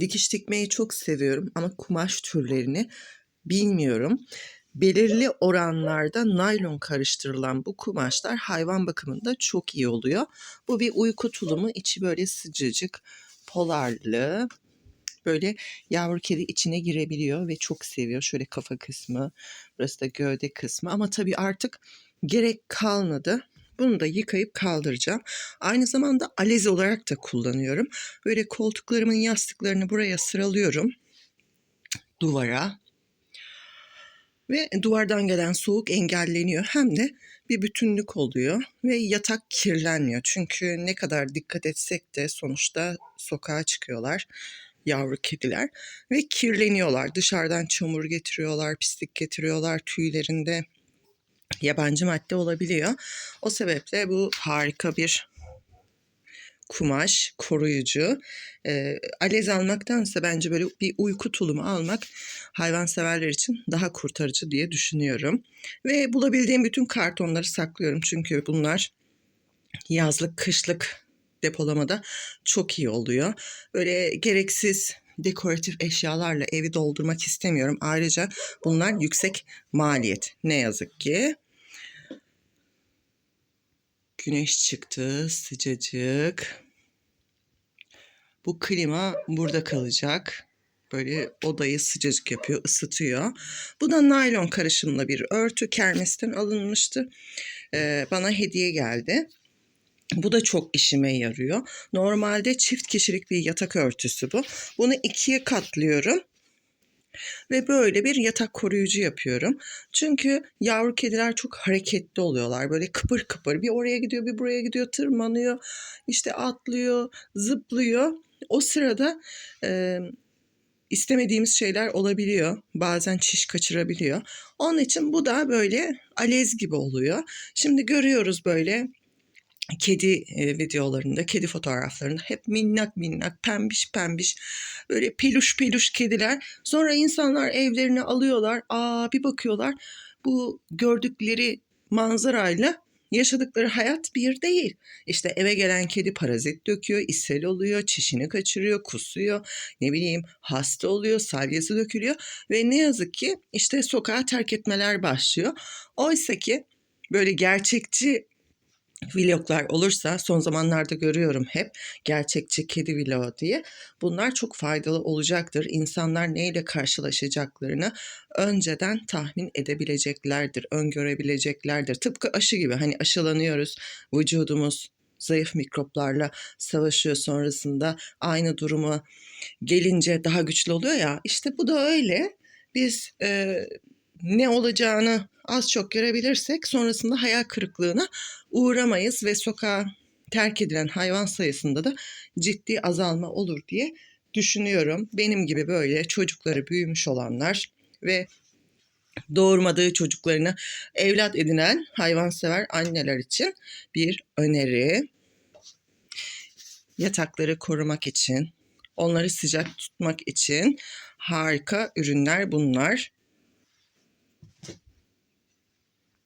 Dikiş dikmeyi çok seviyorum ama kumaş türlerini bilmiyorum. Belirli oranlarda naylon karıştırılan bu kumaşlar hayvan bakımında çok iyi oluyor. Bu bir uyku tulumu, içi böyle sıcacık, polarlı. Böyle yavru kedi içine girebiliyor ve çok seviyor. Şöyle kafa kısmı, burası da gövde kısmı ama tabii artık gerek kalmadı. Bunu da yıkayıp kaldıracağım. Aynı zamanda alez olarak da kullanıyorum. Böyle koltuklarımın yastıklarını buraya sıralıyorum. Duvara. Ve duvardan gelen soğuk engelleniyor. Hem de bir bütünlük oluyor ve yatak kirlenmiyor. Çünkü ne kadar dikkat etsek de sonuçta sokağa çıkıyorlar yavru kediler ve kirleniyorlar. Dışarıdan çamur getiriyorlar, pislik getiriyorlar tüylerinde yabancı madde olabiliyor. O sebeple bu harika bir kumaş, koruyucu. E, alez almaktansa bence böyle bir uyku tulumu almak hayvanseverler için daha kurtarıcı diye düşünüyorum. Ve bulabildiğim bütün kartonları saklıyorum çünkü bunlar yazlık, kışlık depolamada çok iyi oluyor. Böyle gereksiz dekoratif eşyalarla evi doldurmak istemiyorum. Ayrıca bunlar yüksek maliyet ne yazık ki. Güneş çıktı, sıcacık. Bu klima burada kalacak. Böyle odayı sıcacık yapıyor, ısıtıyor. Bu da naylon karışımlı bir örtü. Kermesten alınmıştı. Ee, bana hediye geldi. Bu da çok işime yarıyor. Normalde çift kişilik bir yatak örtüsü bu. Bunu ikiye katlıyorum ve böyle bir yatak koruyucu yapıyorum. Çünkü yavru kediler çok hareketli oluyorlar. Böyle kıpır kıpır bir oraya gidiyor bir buraya gidiyor tırmanıyor işte atlıyor zıplıyor. O sırada e, istemediğimiz şeyler olabiliyor. Bazen çiş kaçırabiliyor. Onun için bu da böyle alez gibi oluyor. Şimdi görüyoruz böyle kedi e, videolarında, kedi fotoğraflarında hep minnak minnak, pembiş pembiş, böyle peluş peluş kediler. Sonra insanlar evlerine alıyorlar. Aa bir bakıyorlar bu gördükleri manzarayla yaşadıkları hayat bir değil. İşte eve gelen kedi parazit döküyor, ishal oluyor, çişini kaçırıyor, kusuyor, ne bileyim hasta oluyor, salyası dökülüyor ve ne yazık ki işte sokağa terk etmeler başlıyor. Oysa ki böyle gerçekçi vloglar olursa son zamanlarda görüyorum hep gerçekçi kedi vlogu diye. Bunlar çok faydalı olacaktır. İnsanlar neyle karşılaşacaklarını önceden tahmin edebileceklerdir, öngörebileceklerdir. Tıpkı aşı gibi hani aşılanıyoruz, vücudumuz zayıf mikroplarla savaşıyor sonrasında aynı duruma gelince daha güçlü oluyor ya. İşte bu da öyle. Biz e, ne olacağını az çok görebilirsek sonrasında hayal kırıklığına uğramayız ve sokağa terk edilen hayvan sayısında da ciddi azalma olur diye düşünüyorum. Benim gibi böyle çocukları büyümüş olanlar ve doğurmadığı çocuklarını evlat edinen hayvansever anneler için bir öneri. Yatakları korumak için, onları sıcak tutmak için harika ürünler bunlar.